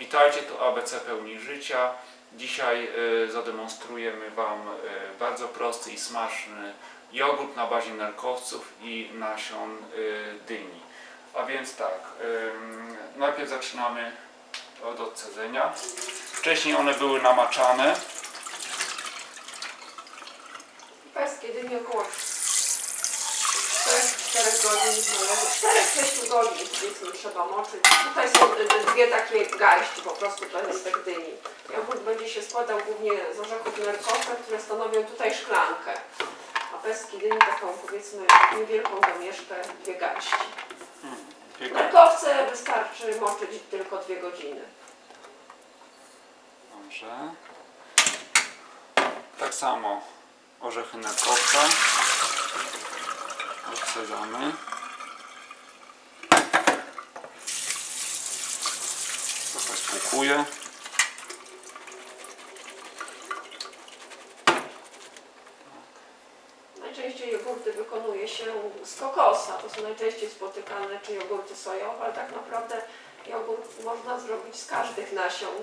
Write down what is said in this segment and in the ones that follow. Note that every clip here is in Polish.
Witajcie, tu ABC Pełni Życia. Dzisiaj y, zademonstrujemy Wam y, bardzo prosty i smaczny jogurt na bazie nerkowców i nasion y, dyni. A więc tak, najpierw zaczynamy od odcedzenia. Wcześniej one były namaczane. Peskie dynie około 4-4 godzin, 4-6 godzin powiedzmy trzeba moczyć. Tutaj są dwie takie garści po prostu tych dyni. Jogurt będzie się składał głównie z orzechów nerkowe, które stanowią tutaj szklankę. A peski dyni taką powiedzmy niewielką domieszkę, dwie garści. Nerkowce wystarczy moczyć tylko dwie godziny. Dobrze. Tak samo orzechy nerkowca. Odcedzamy. Trochę spłukuję. Najczęściej jogurty wykonuje się z kokosa, to są najczęściej spotykane, czy jogurty sojowe, ale tak naprawdę jogurt można zrobić z każdych nasion.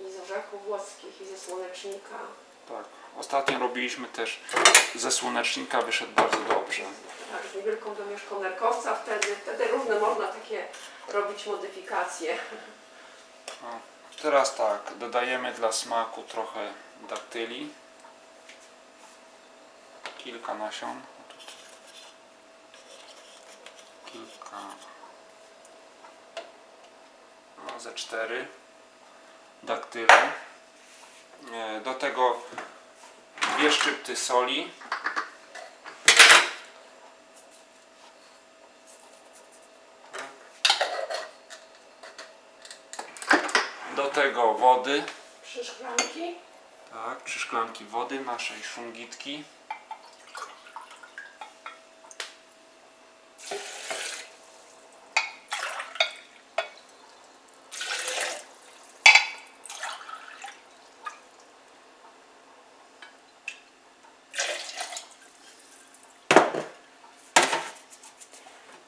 I z orzechów włoskich, i ze słonecznika. Tak. Ostatnio robiliśmy też ze słonecznika, wyszedł bardzo dobrze. Tak, z niewielką domieszką nerkowca wtedy. Wtedy różne można takie robić modyfikacje. Teraz tak, dodajemy dla smaku trochę daktyli. Kilka nasion. Kilka. No, ze cztery daktyle. E, Do tego dwie szczypty soli. Do tego wody. Trzy szklanki. Tak, trzy szklanki wody naszej szungitki.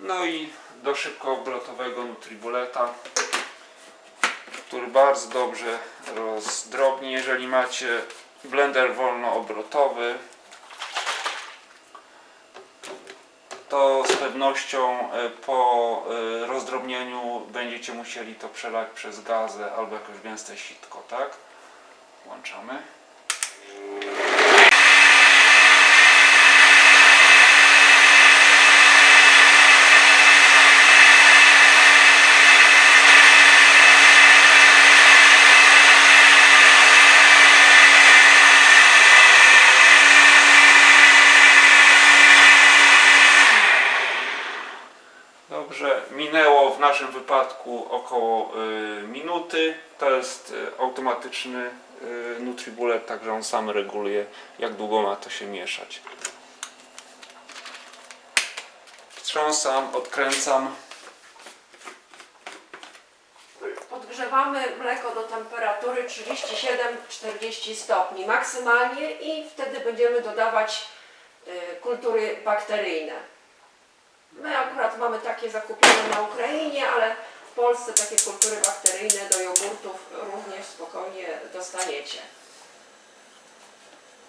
No i do szybko obrotowego Nutribuleta który bardzo dobrze rozdrobni. Jeżeli macie blender wolnoobrotowy, to z pewnością e, po e, rozdrobnieniu będziecie musieli to przelać przez gazę albo jakoś gęste sitko, tak? Włączamy. Dobrze, minęło w naszym wypadku około y, minuty. To jest y, automatyczny y, Nutribullet, także on sam reguluje jak długo ma to się mieszać. Wstrząsam, odkręcam. Podgrzewamy mleko do temperatury 37-40 stopni maksymalnie i wtedy będziemy dodawać kultury bakteryjne. My akurat mamy takie zakupione na Ukrainie, ale w Polsce takie kultury bakteryjne do jogurtów również spokojnie dostaniecie.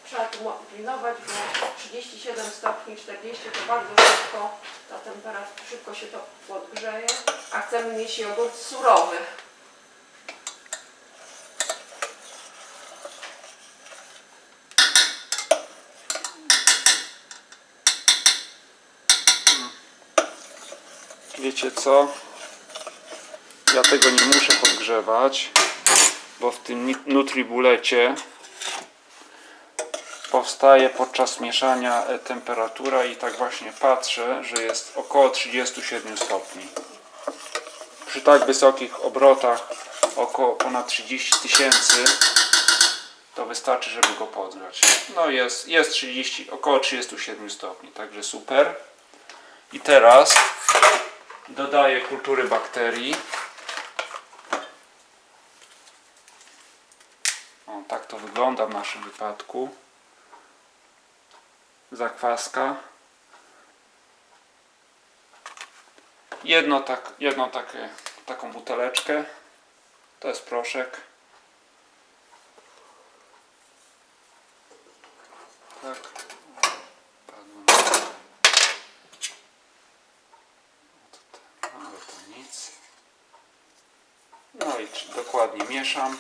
Trzeba tu pilnować, bo 37 stopni 40 to bardzo szybko ta temperatura, szybko się to podgrzeje, a chcemy mieć jogurt surowy. Wiecie co? Ja tego nie muszę podgrzewać, bo w tym Nutribulecie powstaje podczas mieszania e, temperatura i tak właśnie patrzę, że jest około 37 stopni. Przy tak wysokich obrotach około ponad 30 tysięcy to wystarczy, żeby go podgrzać. No jest, jest 30, około 37 stopni, także super. I teraz dodaję kultury bakterii. O, tak to wygląda w naszym wypadku. Zakwaska. Jedno tak, jedną takie, taką buteleczkę To jest proszek. Tak. Padło na Ale to nic. No i dokładnie mieszam.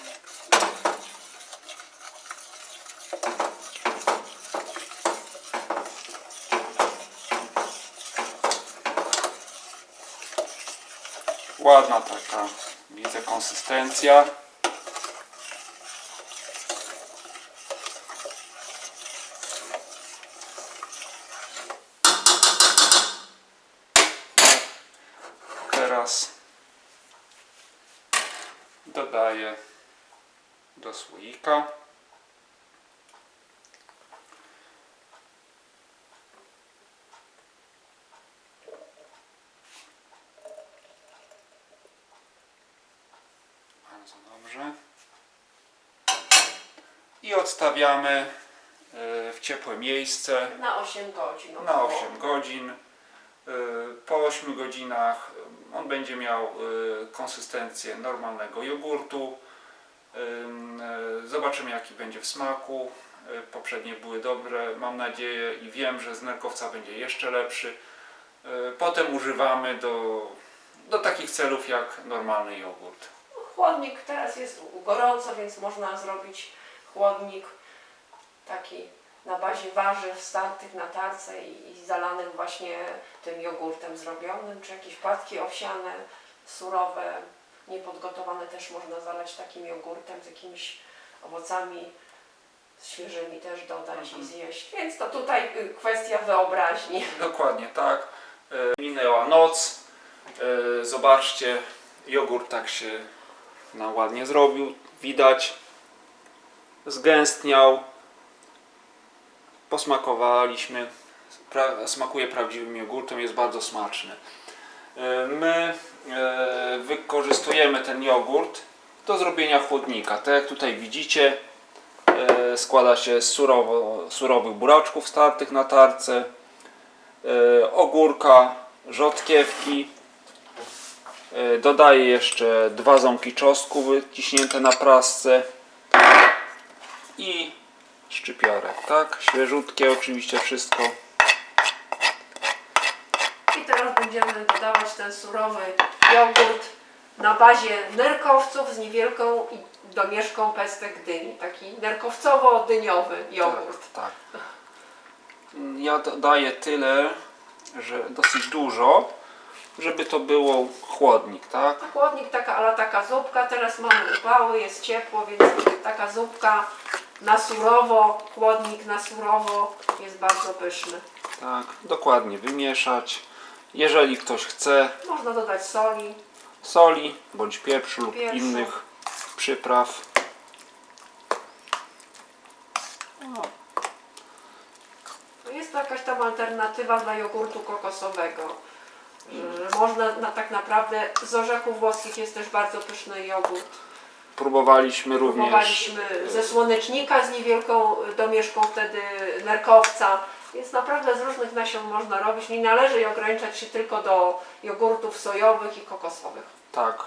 Ładna taka, widzę konsystencja. Teraz dodaję do słoika. Bardzo dobrze. I odstawiamy e, w ciepłe miejsce Na 8 godzin. na około. 8 godzin. Y, Po 8 godzinach y, on będzie miał y, konsystencję normalnego jogurtu. Y, Zobaczymy jaki będzie w smaku. Y, Poprzednie były dobre, mam nadzieję i wiem, że z nerkowca będzie jeszcze lepszy. Y, Potem używamy do, do takich celów jak normalny jogurt. Chłodnik teraz jest gorąco, więc można zrobić chłodnik taki na bazie warzyw startych na tarce i, i zalanych właśnie tym jogurtem zrobionym, czy jakieś płatki owsiane, surowe, niepodgotowane też można zalać takim jogurtem z jakimiś owocami świeżymi też dodać Mhm. i zjeść. Więc to tutaj y, kwestia wyobraźni. Dokładnie tak. Y, Minęła noc. Y, Zobaczcie, jogurt tak się nam ładnie zrobił. Widać. Zgęstniał. Posmakowaliśmy. Pra smakuje prawdziwym jogurtem, jest bardzo smaczny. Y, My y, wykorzystujemy ten jogurt do zrobienia chłodnika. Tak jak tutaj widzicie, y, składa się z surowo, surowych buraczków startych na tarce, e, ogórka, rzodkiewki. E, Dodaję jeszcze dwa ząbki czosnku wyciśnięte na prasce i szczypiorek, tak? Świeżutkie oczywiście wszystko. I teraz będziemy dodawać ten surowy jogurt na bazie nerkowców z niewielką i domieszką pestek dyni. Taki nerkowcowo-dyniowy jogurt. Tak, tak. Ja dodaję tyle, że dosyć dużo, żeby to było chłodnik, tak? Chłodnik taka, ale taka zupka. Teraz mamy upały, jest ciepło, więc taka zupka na surowo, chłodnik na surowo jest bardzo pyszny. Tak, dokładnie wymieszać. Jeżeli ktoś chce, Można dodać soli. soli bądź pieprzu lub Pieprzu. innych przypraw. No Jest to jakaś tam alternatywa dla jogurtu kokosowego. Że Można na, tak naprawdę z orzechów włoskich jest też bardzo pyszny jogurt. Próbowaliśmy również Próbowaliśmy ze słonecznika z niewielką domieszką wtedy nerkowca. Więc naprawdę z różnych nasion można robić. Nie należy ograniczać się tylko do jogurtów sojowych i kokosowych. tak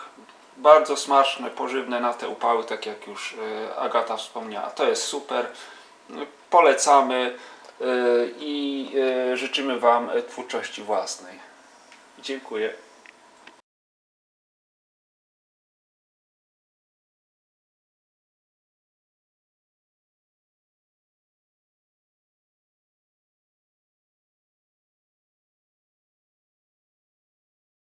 bardzo smaczne, pożywne na te upały, tak jak już e, Agata wspomniała. To jest super. Polecamy e, i e, życzymy Wam e, twórczości własnej. Dziękuję.